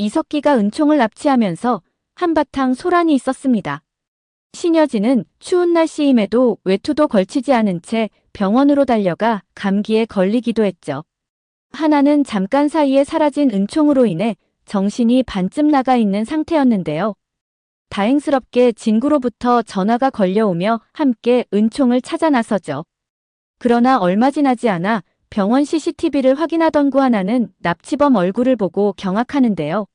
이석기가 은총을 납치하면서 한바탕 소란이 있었습니다. 신여진은 추운 날씨임에도 외투도 걸치지 않은 채 병원으로 달려가 감기에 걸리기도 했죠. 하나는 잠깐 사이에 사라진 은총으로 인해 정신이 반쯤 나가 있는 상태였는데요. 다행스럽게 진구로부터 전화가 걸려오며 함께 은총을 찾아 나서죠. 그러나 얼마 지나지 않아 병원 CCTV를 확인하던 구 하나는 납치범 얼굴을 보고 경악하는데요.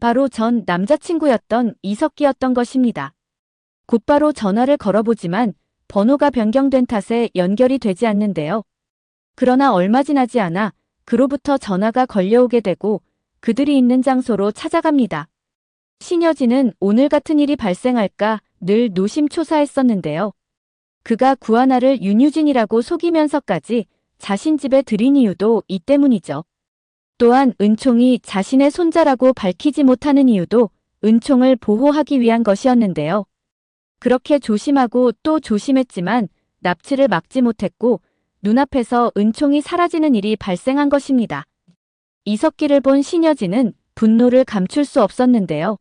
바로 전 남자친구였던 이석기였던 것입니다. 곧바로 전화를 걸어보지만 번호가 변경된 탓에 연결이 되지 않는데요. 그러나 얼마 지나지 않아 그로부터 전화가 걸려오게 되고 그들이 있는 장소로 찾아갑니다. 신여진은 오늘 같은 일이 발생할까 늘 노심초사했었는데요. 그가 구하나를 윤유진이라고 속이면서까지 자신 집에 들인 이유도 이 때문이죠. 또한 은총이 자신의 손자라고 밝히지 못하는 이유도 은총을 보호하기 위한 것이었는데요. 그렇게 조심하고 또 조심했지만 납치를 막지 못했고 눈앞에서 은총이 사라지는 일이 발생한 것입니다. 이석기를 본 신여진은 분노를 감출 수 없었는데요.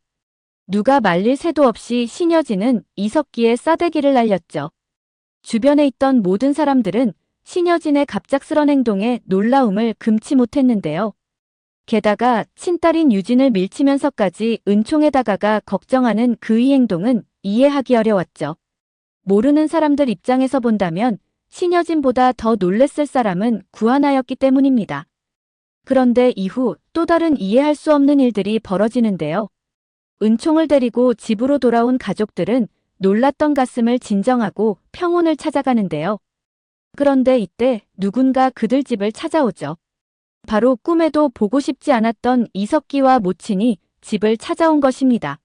누가 말릴 새도 없이 신여진은 이석기의 싸대기를 날렸죠. 주변에 있던 모든 사람들은 신여진의 갑작스런 행동에 놀라움을 금치 못했는데요. 게다가 친딸인 유진을 밀치면서까지 은총에 다가가 걱정하는 그의 행동은 이해하기 어려웠죠. 모르는 사람들 입장에서 본다면 신여진보다 더 놀랬을 사람은 구하나였기 때문입니다. 그런데 이후 또 다른 이해할 수 없는 일들이 벌어지는데요. 은총을 데리고 집으로 돌아온 가족들은 놀랐던 가슴을 진정하고 평온을 찾아가는데요. 그런데 이때 누군가 그들 집을 찾아오죠. 바로 꿈에도 보고 싶지 않았던 이석기와 모친이 집을 찾아온 것입니다.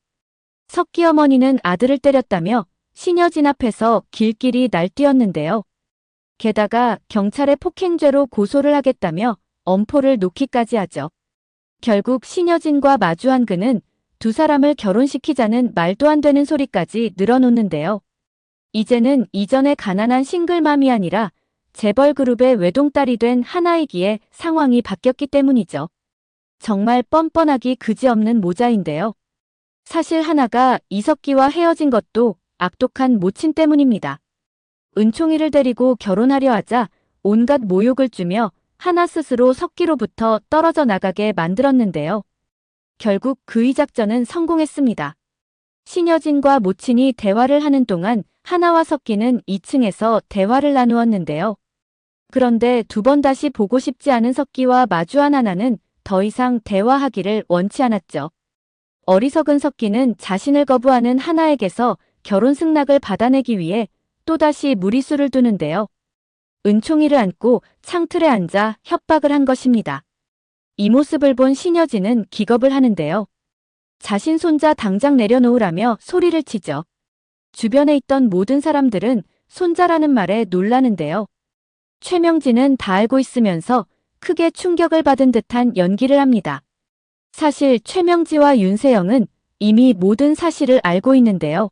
석기 어머니는 아들을 때렸다며 신여진 앞에서 길길이 날뛰었는데요. 게다가 경찰에 폭행죄로 고소를 하겠다며 엄포를 놓기까지 하죠. 결국 신여진과 마주한 그는 두 사람을 결혼시키자는 말도 안 되는 소리까지 늘어놓는데요. 이제는 이전의 가난한 싱글맘이 아니라 재벌 그룹의 외동딸이 된 하나이기에 상황이 바뀌었기 때문이죠. 정말 뻔뻔하기 그지없는 모자인데요. 사실 하나가 이석기와 헤어진 것도 악독한 모친 때문입니다. 은총이를 데리고 결혼하려 하자 온갖 모욕을 주며 하나 스스로 석기로부터 떨어져 나가게 만들었는데요. 결국 그의 작전은 성공했습니다. 신여진과 모친이 대화를 하는 동안 하나와 석기는 2층에서 대화를 나누었는데요. 그런데 두 번 다시 보고 싶지 않은 석기와 마주한 하나는 더 이상 대화하기를 원치 않았죠. 어리석은 석기는 자신을 거부하는 하나에게서 결혼 승낙을 받아내기 위해 또다시 무리수를 두는데요. 은총이를 안고 창틀에 앉아 협박을 한 것입니다. 이 모습을 본 신여진은 기겁을 하는데요. 자신 손자 당장 내려놓으라며 소리를 치죠. 주변에 있던 모든 사람들은 손자라는 말에 놀라는데요. 최명진은 다 알고 있으면서 크게 충격을 받은 듯한 연기를 합니다. 사실 최명지와 윤세영은 이미 모든 사실을 알고 있는데요.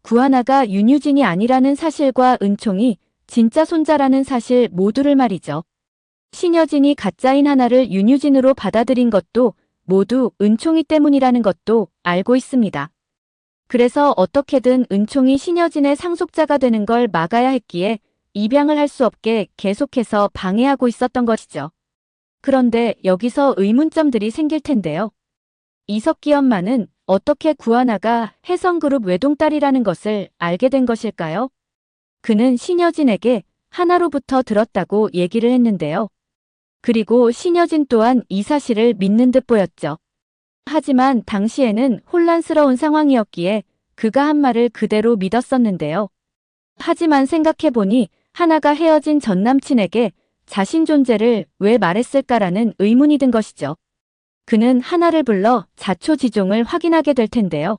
구하나가 윤유진이 아니라는 사실과 은총이 진짜 손자라는 사실 모두를 말이죠. 신여진이 가짜인 하나를 윤유진으로 받아들인 것도 모두 은총이 때문이라는 것도 알고 있습니다. 그래서 어떻게든 은총이 신여진의 상속자가 되는 걸 막아야 했기에 입양을 할 수 없게 계속해서 방해하고 있었던 것이죠. 그런데 여기서 의문점들이 생길 텐데요. 이석기 엄마는 어떻게 구하나가 혜성그룹 외동딸이라는 것을 알게 된 것일까요? 그는 신여진에게 하나로부터 들었다고 얘기를 했는데요. 그리고 신여진 또한 이 사실을 믿는 듯 보였죠. 하지만 당시에는 혼란스러운 상황이었기에 그가 한 말을 그대로 믿었었는데요. 하지만 생각해보니 하나가 헤어진 전 남친에게 자신 존재를 왜 말했을까라는 의문이 든 것이죠. 그는 하나를 불러 자초지종을 확인하게 될 텐데요.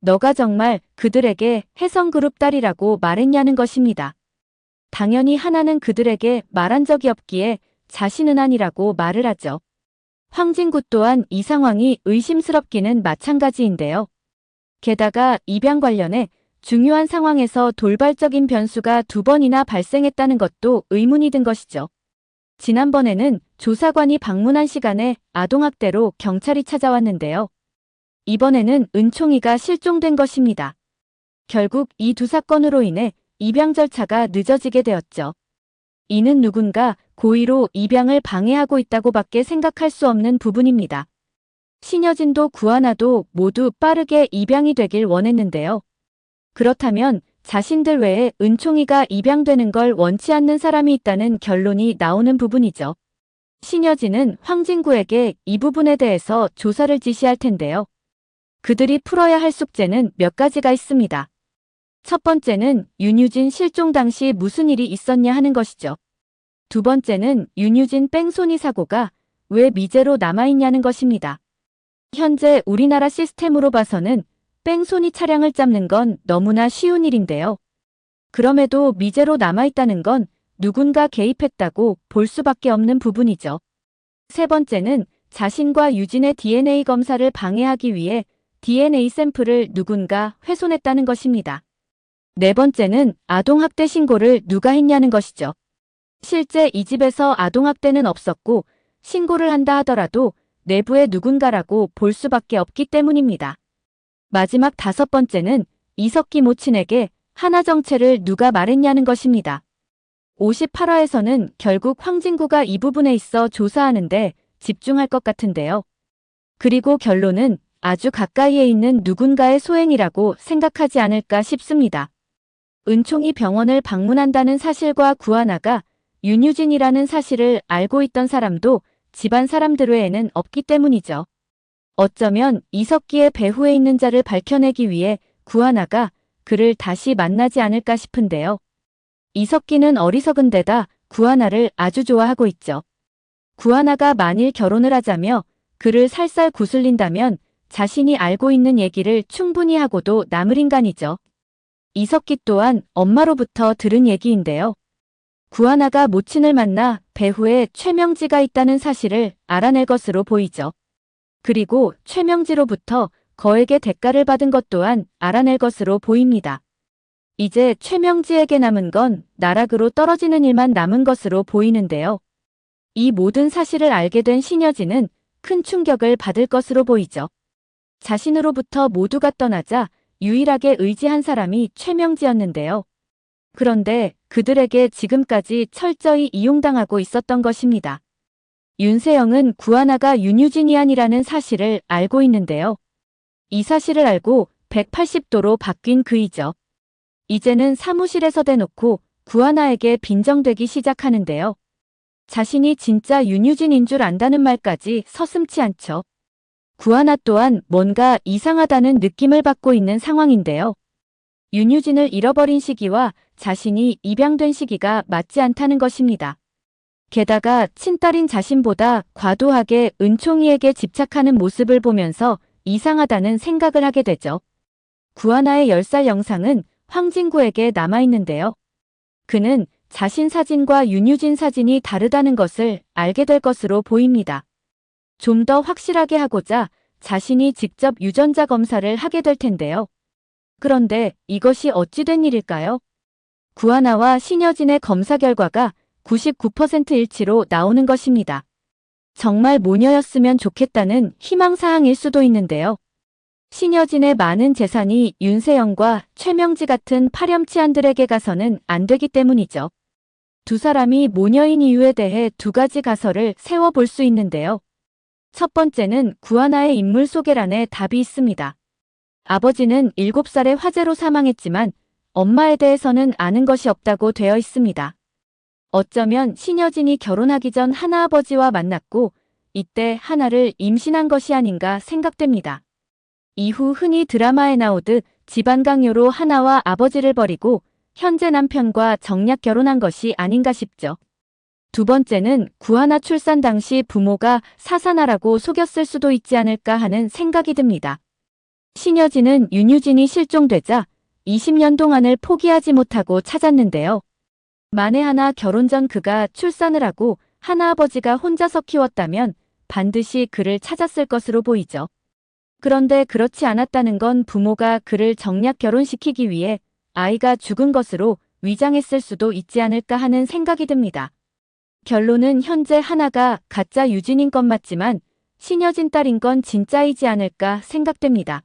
너가 정말 그들에게 혜성그룹 딸이라고 말했냐는 것입니다. 당연히 하나는 그들에게 말한 적이 없기에 자신은 아니라고 말을 하죠. 황진구 또한 이 상황이 의심스럽기는 마찬가지인데요. 게다가 입양 관련해 중요한 상황에서 돌발적인 변수가 두 번이나 발생했다는 것도 의문이 든 것이죠. 지난번에는 조사관이 방문한 시간에 아동학대로 경찰이 찾아왔는데요. 이번에는 은총이가 실종된 것입니다. 결국 이 두 사건으로 인해 입양 절차가 늦어지게 되었죠. 이는 누군가 고의로 입양을 방해하고 있다고 밖에 생각할 수 없는 부분입니다. 신여진도 구하나도 모두 빠르게 입양이 되길 원했는데요. 그렇다면 자신들 외에 은총이가 입양되는 걸 원치 않는 사람이 있다는 결론이 나오는 부분이죠. 신여진은 황진구에게 이 부분에 대해서 조사를 지시할 텐데요. 그들이 풀어야 할 숙제는 몇 가지가 있습니다. 첫 번째는 윤유진 실종 당시 무슨 일이 있었냐 하는 것이죠. 두 번째는 윤유진 뺑소니 사고가 왜 미제로 남아있냐는 것입니다. 현재 우리나라 시스템으로 봐서는 뺑소니 차량을 잡는 건 너무나 쉬운 일인데요. 그럼에도 미제로 남아있다는 건 누군가 개입했다고 볼 수밖에 없는 부분이죠. 세 번째는 자신과 유진의 DNA 검사를 방해하기 위해 DNA 샘플을 누군가 훼손했다는 것입니다. 네 번째는 아동학대 신고를 누가 했냐는 것이죠. 실제 이 집에서 아동학대는 없었고 신고를 한다 하더라도 내부의 누군가라고 볼 수밖에 없기 때문입니다. 마지막 다섯 번째는 이석기 모친에게 하나 정체를 누가 말했냐는 것입니다. 58화에서는 결국 황진구가 이 부분에 있어 조사하는데 집중할 것 같은데요. 그리고 결론은 아주 가까이에 있는 누군가의 소행이라고 생각하지 않을까 싶습니다. 은총이 병원을 방문한다는 사실과 구하나가 윤유진이라는 사실을 알고 있던 사람도 집안 사람들 외에는 없기 때문이죠. 어쩌면 이석기의 배후에 있는 자를 밝혀내기 위해 구하나가 그를 다시 만나지 않을까 싶은데요. 이석기는 어리석은 데다 구하나를 아주 좋아하고 있죠. 구하나가 만일 결혼을 하자며 그를 살살 구슬린다면 자신이 알고 있는 얘기를 충분히 하고도 남을 인간이죠. 이석기 또한 엄마로부터 들은 얘기인데요. 구하나가 모친을 만나 배후에 최명지가 있다는 사실을 알아낼 것으로 보이죠. 그리고 최명지로부터 거액의 대가를 받은 것 또한 알아낼 것으로 보입니다. 이제 최명지에게 남은 건 나락으로 떨어지는 일만 남은 것으로 보이는데요. 이 모든 사실을 알게 된 신여진은 큰 충격을 받을 것으로 보이죠. 자신으로부터 모두가 떠나자 유일하게 의지한 사람이 최명지였는데요. 그런데 그들에게 지금까지 철저히 이용당하고 있었던 것입니다. 윤세영은 구하나가 윤유진이 아니라는 사실을 알고 있는데요. 이 사실을 알고 180도로 바뀐 그이죠. 이제는 사무실에서 대놓고 구하나에게 빈정되기 시작하는데요. 자신이 진짜 윤유진인 줄 안다는 말까지 서슴치 않죠. 구하나 또한 뭔가 이상하다는 느낌을 받고 있는 상황인데요. 윤유진을 잃어버린 시기와 자신이 입양된 시기가 맞지 않다는 것입니다. 게다가 친딸인 자신보다 과도하게 은총이에게 집착하는 모습을 보면서 이상하다는 생각을 하게 되죠. 구하나의 10살 영상은 황진구에게 남아있는데요. 그는 자신 사진과 윤유진 사진이 다르다는 것을 알게 될 것으로 보입니다. 좀 더 확실하게 하고자 자신이 직접 유전자 검사를 하게 될 텐데요. 그런데 이것이 어찌된 일일까요? 구하나와 신여진의 검사 결과가 99% 일치로 나오는 것입니다. 정말 모녀였으면 좋겠다는 희망사항일 수도 있는데요. 신여진의 많은 재산이 윤세영과 최명지 같은 파렴치한들에게 가서는 안 되기 때문이죠. 두 사람이 모녀인 이유에 대해 두 가지 가설을 세워볼 수 있는데요. 첫 번째는 구하나의 인물 소개란에 답이 있습니다. 아버지는 7살에 화재로 사망했지만 엄마에 대해서는 아는 것이 없다고 되어 있습니다. 어쩌면 신여진이 결혼하기 전 하나 아버지와 만났고 이때 하나를 임신한 것이 아닌가 생각됩니다. 이후 흔히 드라마에 나오듯 집안 강요로 하나와 아버지를 버리고 현재 남편과 정략 결혼한 것이 아닌가 싶죠. 두 번째는 구하나 출산 당시 부모가 사산하라고 속였을 수도 있지 않을까 하는 생각이 듭니다. 신여진은 윤유진이 실종되자 20년 동안을 포기하지 못하고 찾았는데요. 만에 하나 결혼 전 그가 출산을 하고 하나아버지가 혼자서 키웠다면 반드시 그를 찾았을 것으로 보이죠. 그런데 그렇지 않았다는 건 부모가 그를 정략 결혼시키기 위해 아이가 죽은 것으로 위장했을 수도 있지 않을까 하는 생각이 듭니다. 결론은 현재 하나가 가짜 유진인 건 맞지만 신여진 딸인 건 진짜이지 않을까 생각됩니다.